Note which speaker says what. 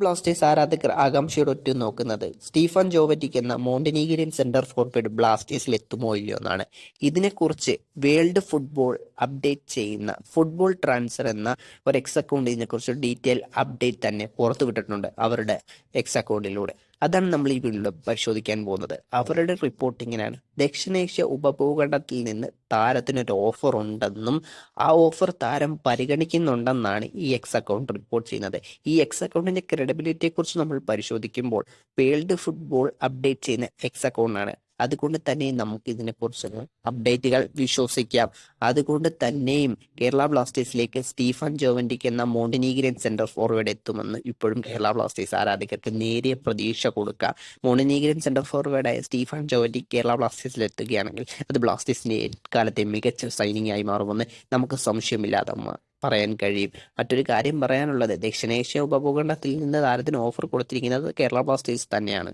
Speaker 1: Blasters ആരാധകർ ആകാംക്ഷയോട് ഒറ്റ നോക്കുന്നത്. സ്റ്റീഫൻ ജോവറ്റിക് എന്ന മോണ്ടിനീഗിരിയൻ സെന്റർ ഫോർവേഡ് ബ്ലാസ്റ്റേഴ്സിൽ എത്തുമോ ഇല്ലയോ എന്നാണ്. ഇതിനെക്കുറിച്ച് വേൾഡ് ഫുട്ബോൾ അപ്ഡേറ്റ് ചെയ്യുന്ന ഫുട്ബോൾ ട്രാൻസ്ഫർ എന്ന ഒരു എക്സ് അക്കൗണ്ട് ഇതിനെക്കുറിച്ച് ഡീറ്റെയിൽ അപ്ഡേറ്റ് തന്നെ പുറത്തുവിട്ടിട്ടുണ്ട് അവരുടെ എക്സ് അക്കൗണ്ടിലൂടെ അതാണ് നമ്മൾ ഈ വീഡിയോയിൽ പരിശോധിക്കാൻ പോകുന്നത്. അവരുടെ റിപ്പോർട്ടിങ്ങിനാണ് ദക്ഷിണേഷ്യ ഉപഭൂഖണ്ഡത്തിൽ നിന്ന് താരത്തിനൊരു ഓഫർ ഉണ്ടെന്നും ആ ഓഫർ താരം പരിഗണിക്കുന്നുണ്ടെന്നാണ് ഈ എക്സ് അക്കൗണ്ട് റിപ്പോർട്ട് ചെയ്യുന്നത്. ഈ എക്സ് അക്കൗണ്ടിന്റെ ക്രെഡിബിലിറ്റിയെ കുറിച്ച് നമ്മൾ പരിശോധിക്കുമ്പോൾ വേൾഡ് ഫുട്ബോൾ അപ്ഡേറ്റ് ചെയ്യുന്ന എക്സ് അക്കൗണ്ടാണ് അതുകൊണ്ട് തന്നെ നമുക്ക് ഇതിനെക്കുറിച്ചുള്ള അപ്ഡേറ്റുകൾ വിശ്വസിക്കാം. അതുകൊണ്ട് തന്നെയും കേരള ബ്ലാസ്റ്റേഴ്സിലേക്ക് സ്റ്റീഫൻ ജോവന്റിക്ക് എന്ന മോണ്ടിനീഗ്രൻ സെന്റർ ഫോർവേഡ് എത്തുമെന്ന് ഇപ്പോഴും കേരള ബ്ലാസ്റ്റേഴ്സ് ആരാധകർക്ക് നേരിയ പ്രതീക്ഷ കൊടുക്കാം മോണ്ടിനീഗ്രൻ സെന്റർ ഫോർവേഡായ സ്റ്റീഫൻ ജോവന്റി കേരള ബ്ലാസ്റ്റേഴ്സിൽ എത്തുകയാണെങ്കിൽ അത് ബ്ലാസ്റ്റേഴ്സിന്റെ കാലത്തെ മികച്ച സൈനിങ് ആയി മാറുമെന്ന് നമുക്ക് സംശയമില്ലാതെ പറയാൻ കഴിയും. മറ്റൊരു കാര്യം പറയാനുള്ളത് ദക്ഷിണേഷ്യ ഉപഭൂഖണ്ഡത്തിൽ നിന്ന് താരത്തിന് ഓഫർ കൊടുത്തിരിക്കുന്നത് കേരള ബ്ലാസ്റ്റേഴ്സ് തന്നെയാണ്.